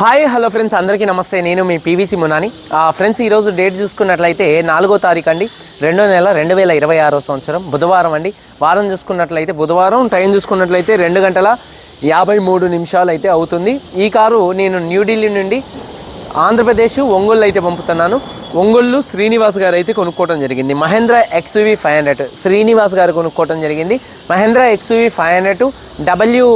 Hi hello friends అందరికీ నమస్తే. నేను మీ పీవీసీ మునాని. ఆ, ఫ్రెండ్స్ ఈరోజు డేట్ చూసుకున్నట్లయితే నాలుగో తారీఖు అండి. రెండో నెల రెండు వేల ఇరవై ఆరో సంవత్సరం. బుధవారం అండి. వారం చూసుకున్నట్లయితే బుధవారం టైం చూసుకున్నట్లయితే రెండు గంటల యాభై మూడు నిమిషాలు అయితే అవుతుంది. ఈ కారు నేను న్యూఢిల్లీ నుండి ఆంధ్రప్రదేశ్ ఒంగోలు అయితే పంపుతున్నాను. ఒంగోలు శ్రీనివాస్ గారు అయితే కొనుక్కోవడం జరిగింది. Mahindra XUV five hundred Srinivas garu కొనుక్కోవడం జరిగింది. Mahindra XUV five hundred W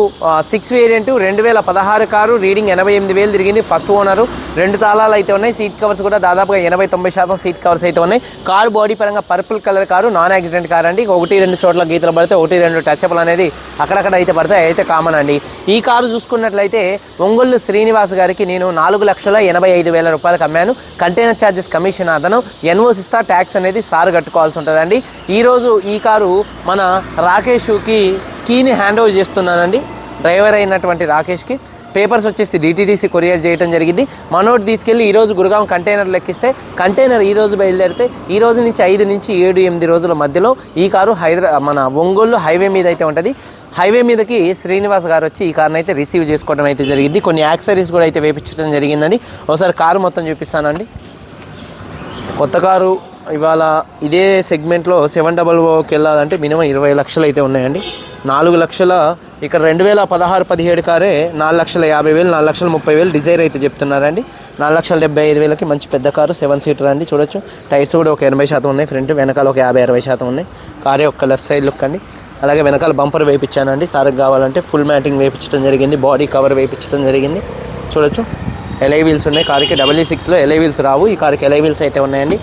six variant రెండు వేల పదహారు కారు రీడింగ్ ఎనభై ఎనిమిది వేలు తిరిగింది. ఫస్ట్ ఓనరు రెండు తాళాలు అయితే ఉన్నాయి. సీట్ కవర్స్ కూడా దాదాపుగా ఎనభై తొంభై శాతం సీట్ కవర్స్ అయితే ఉన్నాయి. కారు బాడీ పరంగా purple colour car non accident car అండి. ఒకటి రెండు చోట్ల గీతలు పడితే ఒకటి రెండు టచ్అప్లు అనేది అక్కడక్కడ అయితే పడతాయి. అయితే కామన్ అండి. ఈ కారు చూసుకున్నట్లయితే ఒంగోలు శ్రీనివాస్ గారికి నేను నాలుగు లక్షల ఎనభై ఐదు వేల రూపాయలకు అమ్మాను. కంటైనర్ ఛార్జెస్ కమిషన్ అతను ఎన్ఓసి ఇస్తా ట్యాక్స్ అనేది సార్ కట్టుకోవాల్సి ఉంటుందండి. ఈరోజు ఈ కారు మన రాకేష్కి కీని హ్యాండ్ ఓవర్ చేస్తున్నానండి. డ్రైవర్ అయినటువంటి రాకేష్కి. పేపర్స్ వచ్చేసి డిటీడీసీ కొరియర్ చేయడం జరిగింది. మనోటి తీసుకెళ్ళి ఈరోజు గురుగాం కంటైనర్ లెక్కిస్తే కంటైనర్ ఈ రోజు బయలుదేరితే ఈ రోజు నుంచి ఐదు నుంచి ఏడు ఎనిమిది రోజుల మధ్యలో ఈ కారు హైదరా మన ఒంగోలు హైవే మీద అయితే ఉంటుంది. హైవే మీదకి శ్రీనివాస్ గారు వచ్చి ఈ కార్ని అయితే రిసీవ్ చేసుకోవడం అయితే జరిగింది. కొన్ని యాక్సరీస్ కూడా అయితే వేపించడం జరిగిందండి. ఒకసారి కారు మొత్తం చూపిస్తానండి. కొత్త కారు ఇవాళ ఇదే సెగ్మెంట్లో సెవెన్ డబల్ ఓకి వెళ్ళాలంటే మినిమం ఇరవై లక్షలు అయితే ఉన్నాయండి. నాలుగు లక్షల ఇక్కడ రెండు వేల పదహారు పదిహేడు కారే నాలుగు లక్షల యాభై వేలు నాలుగు లక్షల ముప్పై వేలు డిజైర్ అయితే చెప్తున్నారండి. నాలుగు లక్షల డెబ్బై ఐదు వేలకి మంచి పెద్ద కారు సెవెన్ సీటర్ అండి. చూడొచ్చు. టైర్స్ కూడా ఒక ఎనభై శాతం ఉన్నాయి ఫ్రంట్ వెనకాల ఒక యాభై అరవై శాతం ఉన్నాయి. కారే ఒక లెఫ్ట్ సైడ్ లుక్ అండి. అలాగే వెనకాల బంపర్ వేయించానండి సార్కి కావాలంటే ఫుల్ మ్యాటింగ్ వేయించడం జరిగింది. బాడీ కవర్ వేయించడం జరిగింది. చూడొచ్చు. ఎలై వీల్స్ ఉన్నాయి. కార్కి డబ్ల్యూ సిక్స్లో ఎలై వీల్స్ రావు. ఈ కార్కి ఎలై వీల్స్ అయితే ఉన్నాయండి.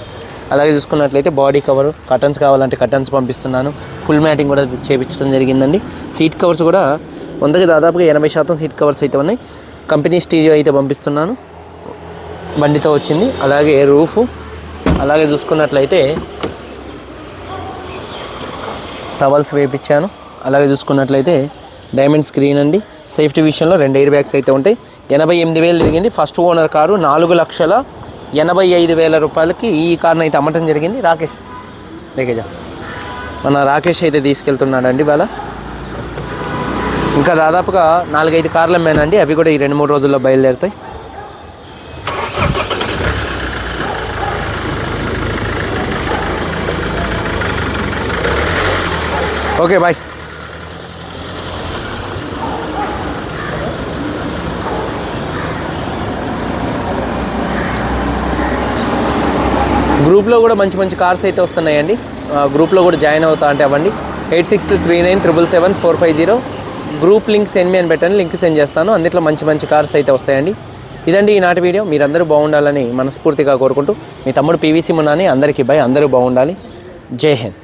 అలాగే చూసుకున్నట్లయితే బాడీ కవర్ కటన్స్ కావాలంటే కటన్స్ పంపిస్తున్నాను. ఫుల్ మ్యాటింగ్ కూడా చేయించడం జరిగిందండి. సీట్ కవర్స్ కూడా వందకి దాదాపుగా ఎనభై శాతం సీట్ కవర్స్ అయితే ఉన్నాయి. కంపెనీ స్టీరియో అయితే పంపిస్తున్నాను. బండితో వచ్చింది. అలాగే రూఫ్ అలాగే చూసుకున్నట్లయితే టవల్స్ వేపించాను. అలాగే చూసుకున్నట్లయితే డైమండ్ స్క్రీన్ అండి. సేఫ్టీ విషయంలో రెండు ఎయిర్ బ్యాగ్స్ అయితే ఉంటాయి. ఎనభై ఎనిమిది వేలు తిరిగింది. ఫస్ట్ ఓనర్ కారు నాలుగు లక్షల ఎనభై ఐదు వేల రూపాయలకి ఈ కార్ని అయితే అమ్మటం జరిగింది. రాకేష్. లేకేజా మన రాకేష్ అయితే తీసుకెళ్తున్నాడండి ఇవాళ ఇంకా దాదాపుగా నాలుగైదు కార్లు అమ్మానండి. అవి కూడా ఈ రెండు మూడు రోజుల్లో బయలుదేరుతాయి. Okay bye. గ్రూప్లో కూడా మంచి మంచి కార్స్ అయితే వస్తున్నాయండి. గ్రూప్లో కూడా జాయిన్ అవుతా అంటే అవ్వండి. Eight six three nine triple seven four five zero. Group link send me అని పెట్టండి. లింక్ సెండ్ చేస్తాను. అందులో మంచి మంచి కార్స్ అయితే వస్తాయండి. ఇదండి ఈనాటి వీడియో. మీరందరూ బాగుండాలని మనస్ఫూర్తిగా కోరుకుంటూ మీ తమ్ముడు పీవీసీ మున్నాని అందరికీ బై. అందరూ బాగుండాలి. జై హింద్.